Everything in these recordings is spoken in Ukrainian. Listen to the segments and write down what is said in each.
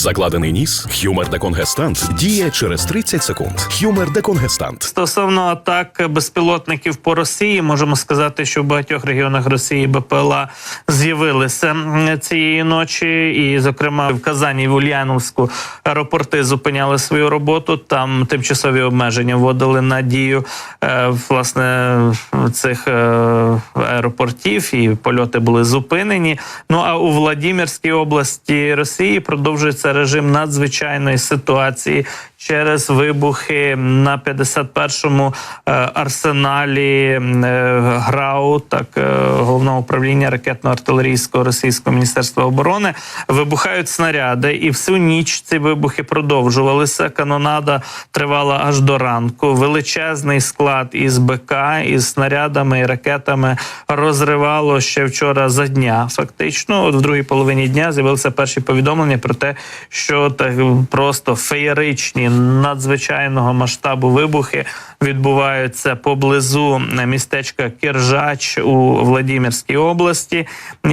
Закладений ніс, хюмер деконгестант діє через 30 секунд. Хюмер деконгестант. Стосовно атак безпілотників по Росії, можемо сказати, що в багатьох регіонах Росії БПЛА з'явилися цієї ночі, і, зокрема, в Казані, в Ульяновську аеропорти зупиняли свою роботу. Там тимчасові обмеження вводили на дію е, власне цих е, аеропортів, і польоти були зупинені. Ну а у Владимирській області Росії продовжується режим надзвичайної ситуації через вибухи на 51-му е, арсеналі е, ГРАУ, так е, головного управління ракетно-артилерійського російського міністерства оборони. Вибухають снаряди, і всю ніч ці вибухи продовжувалися. Канонада тривала аж до ранку. Величезний склад із БК із снарядами і ракетами розривало ще вчора за дня. Фактично, от в другій половині дня з'явилися перші повідомлення про те, що так просто феєричні надзвичайного масштабу вибухи відбуваються поблизу містечка Кіржач у Владимирській області,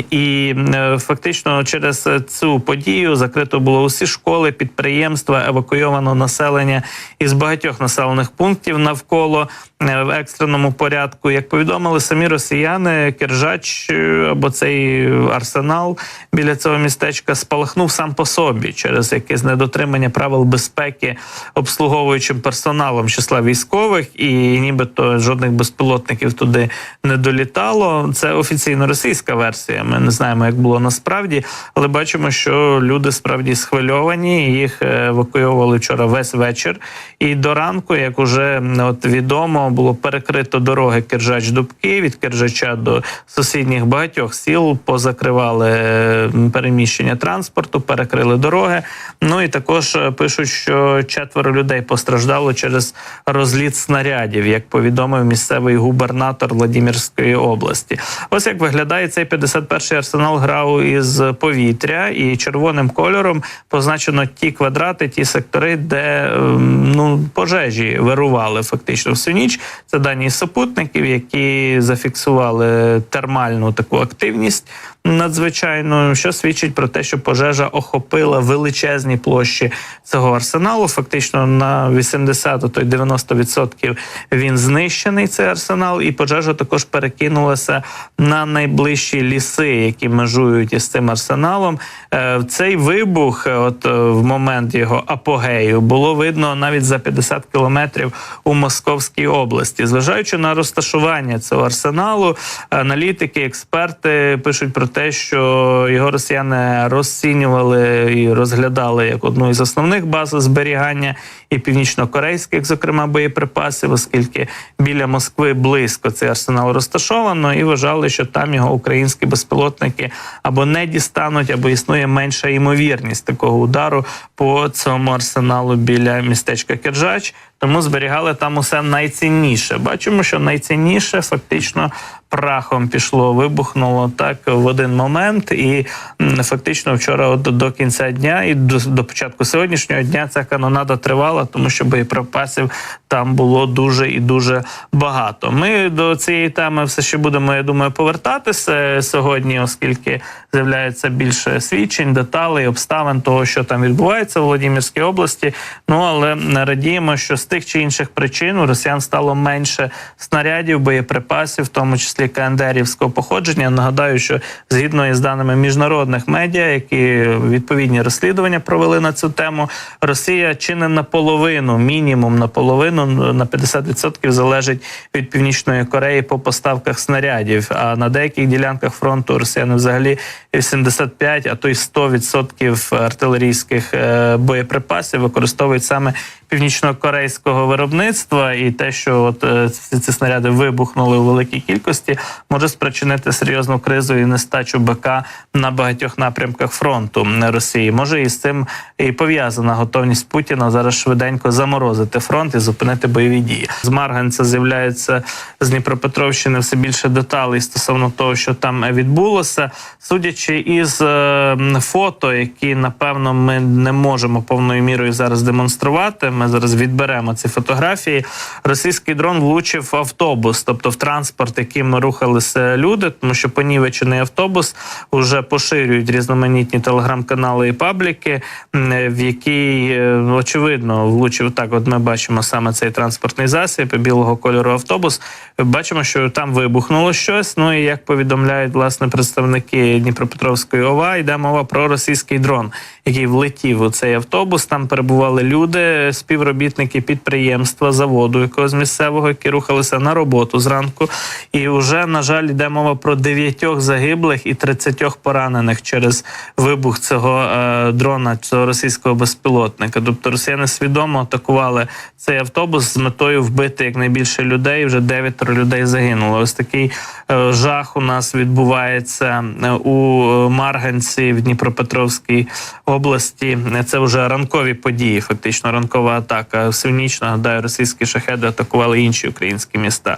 і е, фактично через цю подію закрито було усі школи, підприємства, евакуйовано населення із багатьох населених пунктів навколо е, в екстреному порядку. Як повідомили самі росіяни, Кіржач е, або цей арсенал біля цього містечка спалахнув сам по собі через якесь недотримання правил безпеки обслуговуючим персоналом числа військових, і нібито жодних безпілотників туди не долітало. Це офіційно російська версія. Ми не знаємо, як було насправді, але бачимо, що люди справді схвильовані. Їх е, евакуйовували вчора весь вечір. І до ранку, як уже от відомо, було перекрито дороги Киржач Дубки від Киржача до сусідніх багатьох сіл. Позакривали переміщення транспорту, перекрили дороги. Ну і також е, пишуть, що четверо людей постраждало через розліт снарядів, як повідомив місцевий губернатор Владимирської області. Ось як виглядає цей 51-й арсенал ГРАУ із повітря, і червоним кольором позначено ті квадрати, ті сектори, де ем, ну пожежі вирували фактично всю ніч. Це дані супутників, які зафіксували термальну таку активність надзвичайно, що свідчить про те, що пожежа охопила величезні площі цього арсеналу. Фактично на 80, а то й 90% він знищений. Цей арсенал, і пожежа також перекинулася на найближчі ліси, які межують із цим арсеналом. Е, Цей вибух, е, от е, в момент його апогею, було видно навіть за 50 кілометрів у Московській області. Зважаючи на розташування цього арсеналу, аналітики, експерти пишуть про те, що його росіяни розцінювали і розглядали як одну із основних баз зберігання і північно-корейських, зокрема, боєприпасів, оскільки біля Москви близько цей арсенал розташовано, і вважали, що там його українські безпілотники або не дістануть, або існує менша ймовірність такого удару по цьому арсеналу біля містечка Киржач. Тому зберігали там усе найцінніше. Бачимо, що найцінніше фактично прахом пішло, вибухнуло так в один момент, і фактично вчора от до кінця дня і до, до початку сьогоднішнього дня ця канонада тривала, тому що боєприпасів там було дуже і дуже багато. Ми до цієї теми все ще будемо, я думаю, повертатися сьогодні, оскільки з'являється більше свідчень, деталей, обставин того, що там відбувається в Володимирській області. Ну але радіємо, що тих чи інших причин у росіян стало менше снарядів, боєприпасів, в тому числі КНДРівського походження. Нагадаю, що згідно із даними міжнародних медіа, які відповідні розслідування провели на цю тему, Росія чи не наполовину, мінімум наполовину на 50% залежить від північної Кореї по поставках снарядів. А на деяких ділянках фронту росіяни взагалі 75, а то й 100% артилерійських е, боєприпасів використовують саме північно-корейського виробництва, і те, що от е, ці, ці снаряди вибухнули у великій кількості, може спричинити серйозну кризу і нестачу БК на багатьох напрямках фронту Росії. Може і з цим і пов'язана готовність Путіна зараз швиденько заморозити фронт і зупинити бойові дії. З Марганця з'являється з Дніпропетровщини все більше деталей стосовно того, що там відбулося, судячи із е, фото, які напевно ми не можемо повною мірою зараз демонструвати. Ми зараз відберемо ці фотографії. Російський дрон влучив в автобус, тобто в транспорт, яким рухалися люди, тому що понівечений автобус вже поширюють різноманітні телеграм-канали і пабліки, в який е, очевидно влучив так. От ми бачимо саме цей транспортний засіб білого кольору автобус. Бачимо, що там вибухнуло щось. Ну і як повідомляють власне представники Дніпропетровської ОВА, йде мова про російський дрон, який влетів у цей автобус. Там перебували люди, співробітники підприємства, заводу якогось місцевого, які рухалися на роботу зранку. І вже на жаль йде мова про дев'ятьох загиблих і 30 поранених через вибух цього е, дрона, цього російського безпілотника. Тобто росіяни свідомо атакували цей автобус з метою вбити якнайбільше людей. Вже дев'ятеро людей загинуло. Ось такий е, жах у нас відбувається е, у Марганці в Дніпропетровській області. Це вже ранкові події, фактично ранкова атака. Сильніч, нагадаю, російські шахеди атакували інші українські міста.